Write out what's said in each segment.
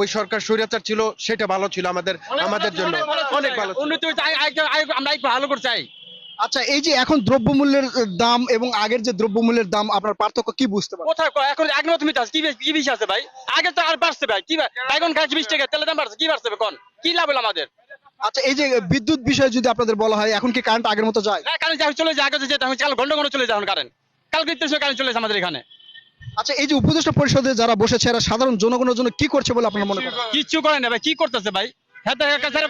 ওই সরকার স্বৈরাচার ছিল সেটা ভালো ছিল আমাদের আমাদের জন্য। অনেক ভালো উন্নতি হয়েছে, আমরা একটু ভালো করে চাই। আচ্ছা এই যে এখন দ্রব্যমূল্যের দাম এবং আগের যে দ্রব্যমূল্যের দাম আপনার পার্থক্য কি বুঝতে পারেন কোথায়? এখন আগের মতো মিটার কি কি বিষয় আছে ভাই? আগে তো আর বাড়ছে ভাই কি খাচ্ছি বিশ টাকা তেলের দাম বাড়ছে কি বাড়ছে কোন কি লাভ হলো আমাদের? আচ্ছা এই যে বিদ্যুৎ বিষয়ে যদি আপনাদের বলা হয় এখন কি কারেন্ট আগের মতো যায়? না কারণ যা চলে যায় আগে যেতে হবে কাল ঘণ্টা ঘণ্টা চলে যান কারেন্ট কালকে কারেন্ট চলে যায় আমাদের এখানে। আচ্ছা এই যে উপদেষ্টা পরিষদে যারা বসেছে এরা সাধারণ জনগণের জন্য কি করছে বলে আপনার মনে করেন? কিচ্ছু করে না ভাই কি করতেছে ভাই? হ্যাঁ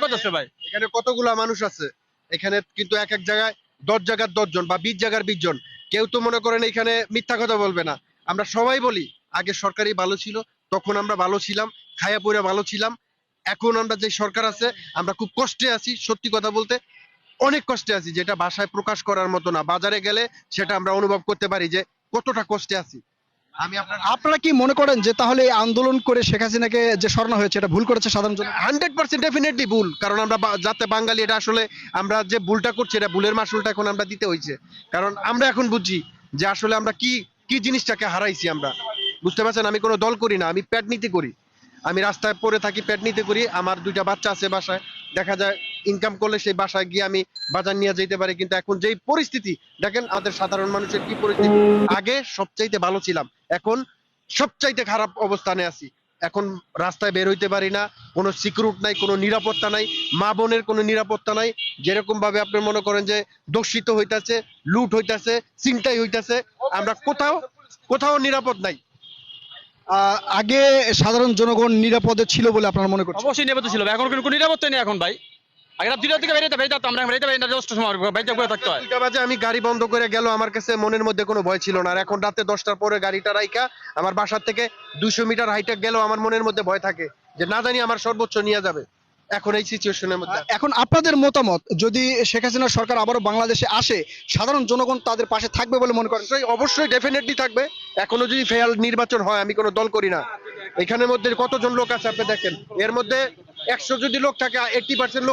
করতেছে ভাই। এখানে কতগুলা মানুষ আছে? এখানে কিন্তু এক এক জায়গায় দশ জায়গার দশ জন বা বিশ জায়গার বিশ জন। কেউ তো মনে করেন এখানে মিথ্যা কথা বলবে না। আমরা সবাই বলি আগে সরকারই ভালো ছিল তখন আমরা ভালো ছিলাম খায়া পড়ে ভালো ছিলাম। এখন আমরা যে সরকার আছে আমরা খুব কষ্টে আছি সত্যি কথা বলতে অনেক কষ্টে আছি। যেটা ভাষায় প্রকাশ করার মতো না বাজারে গেলে সেটা আমরা অনুভব করতে পারি যে কতটা কষ্টে আছি। আপনার আপনারা কি মনে করেন যে তাহলে এই আন্দোলন করে শেখ হাসিনাকে যে সরানো হয়েছে এটা ভুল করেছে সাধারণ হান্ড্রেড পার্সেন্ট ডেফিনেটলি ভুল কারণ আমরা যাতে বাঙালি এটা আসলে আমরা যে ভুলটা করছি এটা ভুলের মাসুলটা এখন আমরা দিতে হয়েছে কারণ আমরা এখন বুঝছি যে আসলে আমরা কি কি জিনিসটাকে হারাইছি আমরা। বুঝতে পারছেন? আমি কোনো দল করি না আমি প্যাড নিতে করি। আমি রাস্তায় পড়ে থাকি প্যাড নিতে করি। আমার দুইটা বাচ্চা আছে বাসায়। দেখা যায় ইনকাম করলে সেই বাসায় গিয়ে আমি বাজার নিয়ে যেতে পারি। কিন্তু এখন যেই পরিস্থিতি, দেখেন আমাদের সাধারণ মানুষের কি পরিস্থিতি? আগে সবচাইতে ভালো ছিলাম, এখন সবচাইতে খারাপ অবস্থানে আছি। এখন রাস্তায় বের হইতে পারি না, কোনো সিকিউরিট নাই, কোনো নিরাপত্তা নাই, মা বোনের কোনো নিরাপত্তা নাই। যেরকম ভাবে আপনি মনে করেন যে দর্শিত হইতাছে, লুট হইতাছে চিন্তাই হইতাছে, আমরা কোথাও কোথাও নিরাপদ নাই। আগে সাধারণ জনগণ নিরাপদে ছিল বলে আপনার মনে করছেন? অবশ্যই নিরাপত্তা ছিল এখন কোনো নিরাপত্তা নেই এখন ভাই। আগে দুইটার দিকে বেরিয়ে বেরিয়ে আমরা বেরিয়ে বেরিয়ে দশটার সময় বাইরে করে থাকতে হয়। দুইটা বাজে আমি গাড়ি বন্ধ করে গেল আমার কাছে মনের মধ্যে কোনো ভয় ছিল না। আর এখন রাতে দশটার পরে গাড়িটা রাইকা আমার বাসার থেকে দুইশো মিটার হাইটে গেলেও আমার মনের মধ্যে ভয় থাকে যে না জানি আমার সর্বোচ্চ নিয়ে যাবে। এখন এই সিচুয়েশনের মধ্যে। এখন আপনাদের মতামত যদি শেখ হাসিনা সরকার আবারও বাংলাদেশে আসে সাধারণ জনগণ তাদের পাশে থাকবে বলে মনে করেন? অবশ্যই অবশ্যই ডেফিনেটলি থাকবে। এখনও যদি ফেয়ার নির্বাচন হয় আমি কোনো দল করি না। এখানের মধ্যে কতজন লোক আছে আপনি দেখেন? এর মধ্যে একশো যদি লোক থাকে এইটি পার্সেন্ট